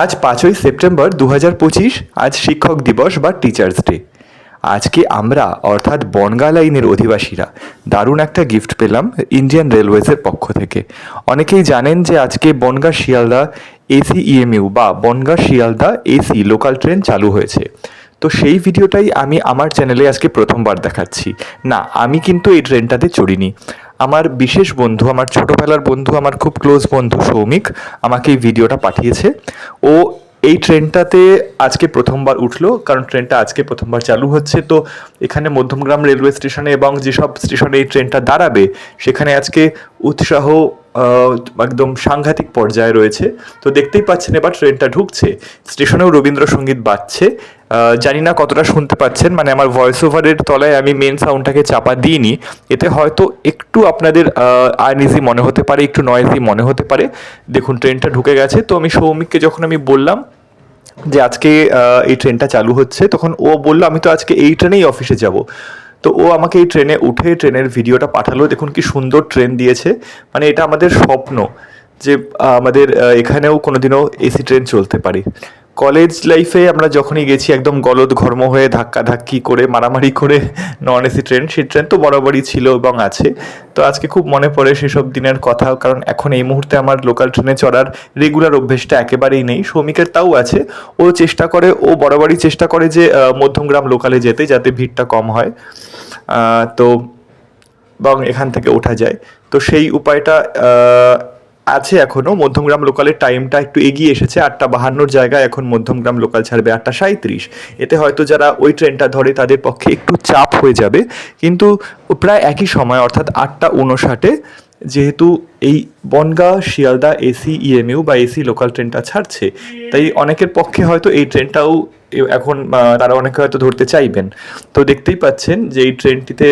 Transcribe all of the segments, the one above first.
আজ পাঁচই সেপ্টেম্বর দু আজ শিক্ষক দিবস বা টিচার্স ডে আজকে আমরা, অর্থাৎ বনগা লাইনের অধিবাসীরা, দারুণ একটা গিফট পেলাম ইন্ডিয়ান রেলওয়েজের পক্ষ থেকে। অনেকেই জানেন যে আজকে বনগা শিয়ালদা এসি ইএমইউ বা Bangaon Sealdah AC local train চালু হয়েছে। তো সেই ভিডিওটাই আমি আমার চ্যানেলে আজকে প্রথমবার দেখাচ্ছি। না, আমি কিন্তু এই ট্রেনটাতে চড়িনি। আমার বিশেষ বন্ধু, আমার ছোটোবেলার বন্ধু, আমার খুব ক্লোজ বন্ধু সৌমিক আমাকে এই ভিডিওটা পাঠিয়েছে। ও এই ট্রেনটাতে আজকে প্রথমবার উঠল, কারণ ট্রেনটা আজকে প্রথমবার চালু হচ্ছে। তো এখানে মধ্যমগ্রাম রেলওয়ে স্টেশনে এবং যেসব স্টেশনে এই ট্রেনটা দাঁড়াবে, সেখানে আজকে উৎসাহ একদম সাংঘাতিক পর্যায়ে রয়েছে। তো দেখতেই পাচ্ছেন এবার ট্রেনটা ঢুকছে। স্টেশনেও রবীন্দ্রসঙ্গীত বাজছে। জানি না কতটা শুনতে পাচ্ছেন মানে আমার ভয়েস ওভারের তলায় আমি মেন সাউন্ডটাকে চাপা দিইনি। এতে হয়তো একটু আপনাদের আনইজি মনে হতে পারে, একটু নয়েজি মনে হতে পারে। দেখুন ট্রেনটা ঢুকে গেছে, তো আমি সৌমিককে যখন আমি বললাম যে আজকে এই ট্রেনটা চালু হচ্ছে, তখন ও বলল, আমি তো আজকে এই ট্রেনেই অফিসে যাব। তো ও আমাকে এই ট্রেনে উঠে ট্রেনের ভিডিওটা পাঠালো, দেখুন কি সুন্দর ট্রেন দিয়েছে। মানে এটা আমাদের স্বপ্ন যে আমাদের এখানেও কোনোদিনও এসি ট্রেন চলতে পারে। কলেজ লাইফে আমরা যখনই গেছি, একদম গলদ ঘর্ম হয়ে ধাক্কা ধাক্কি করে, মারামারি করে নন এসি ট্রেন সেই ট্রেন তো বরাবরই ছিল এবং আছে। তো আজকে খুব মনে পড়ে সেসব দিনের কথা, কারণ এখন এই মুহূর্তে আমার লোকাল ট্রেনে চড়ার রেগুলার অভ্যেসটা একেবারেই নেই। শ্রমিকের তাও আছে। ও চেষ্টা করে, ও বরাবরই চেষ্টা করে যে মধ্যমগ্রাম লোকালে যেতে, যাতে ভিড়টা কম হয়। তো, এবং এখান থেকে ওঠা যায়। তো সেই উপায়টা আছে এখনও মধ্যমগ্রাম লোকালের টাইমটা একটু এগিয়ে এসেছে। আটটা বাহান্নর জায়গায় এখন মধ্যমগ্রাম লোকাল ছাড়বে আটটা সাঁত্রিশ এতে হয়তো যারা ওই ট্রেনটা ধরে তাদের পক্ষে একটু চাপ হয়ে যাবে। কিন্তু প্রায় একই সময়, অর্থাৎ আটটা উনষাটে যেহেতু এই বনগা, শিয়ালদা এসি ইএমইউ বা এসি লোকাল ট্রেনটা ছাড়ছে। তাই অনেকের পক্ষে হয়তো এই ট্রেনটাও এখন তারা অনেকে হয়তো ধরতে চাইবেন। তো দেখতেই পাচ্ছেন যে এই ট্রেনটিতে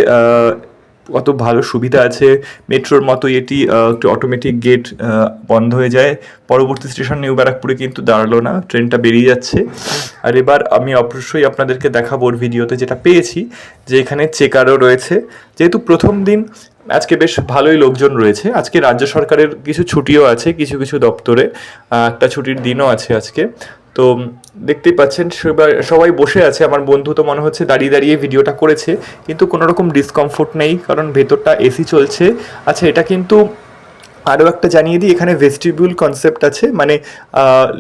কত ভালো সুবিধা আছে, মেট্রোর মতো এটি একটু অটোমেটিক গেট বন্ধ হয়ে যায়। পরবর্তী স্টেশন নিউ ব্যারাকপুরে কিন্তু দাঁড়াল না ট্রেনটা বেরিয়ে যাচ্ছে। আর এবার আমি অবশ্যই আপনাদেরকে দেখাবো ওর ভিডিওতে যেটা পেয়েছি, যে এখানে চেকারও রয়েছে। যেহেতু প্রথম দিন, আজকে বেশ ভালোই লোকজন রয়েছে। আজকে রাজ্য সরকারের কিছু ছুটিও আছে, কিছু কিছু দপ্তরে। একটা ছুটির দিনও আছে আজকে। তো দেখতেই পাচ্ছেন, সবাই- বসে আছে। আমার বন্ধু তো মনে হচ্ছে দাঁড়িয়ে দাঁড়িয়ে ভিডিওটা করেছে, কিন্তু কোনোরকম ডিসকমফোর্ট নেই, কারণ ভেতরটা এসি চলছে। আচ্ছা এটা কিন্তু আরও একটা জানিয়ে দিই, এখানে ভেস্টিবিউল কনসেপ্ট আছে মানে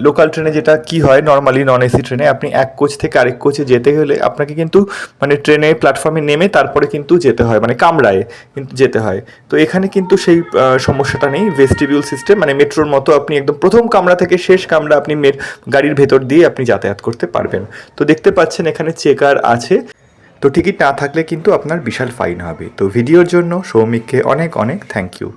লোকাল ট্রেনে যেটা কি হয় নর্মালি নন এসি ট্রেনে আপনি এক কোচ থেকে আরেক কোচে যেতে হলে আপনাকে কিন্তু মানে ট্রেনে প্ল্যাটফর্মে নেমে তারপরে কিন্তু যেতে হয় মানে কামরায় কিন্তু যেতে হয়। তো এখানে কিন্তু সেই সমস্যাটা নেই ভেস্টিবিউল সিস্টেম মানে মেট্রোর মতো আপনি একদম প্রথম কামরা থেকে শেষ কামরা আপনি গাড়ির ভেতর দিয়ে আপনি যাতায়াত করতে পারবেন। তো দেখতে পাচ্ছেন এখানে চেকার আছে। তো টিকিট না থাকলে কিন্তু আপনার বিশাল ফাইন হবে। তো ভিডিওর জন্য সৌমিককে অনেক অনেক থ্যাংক ইউ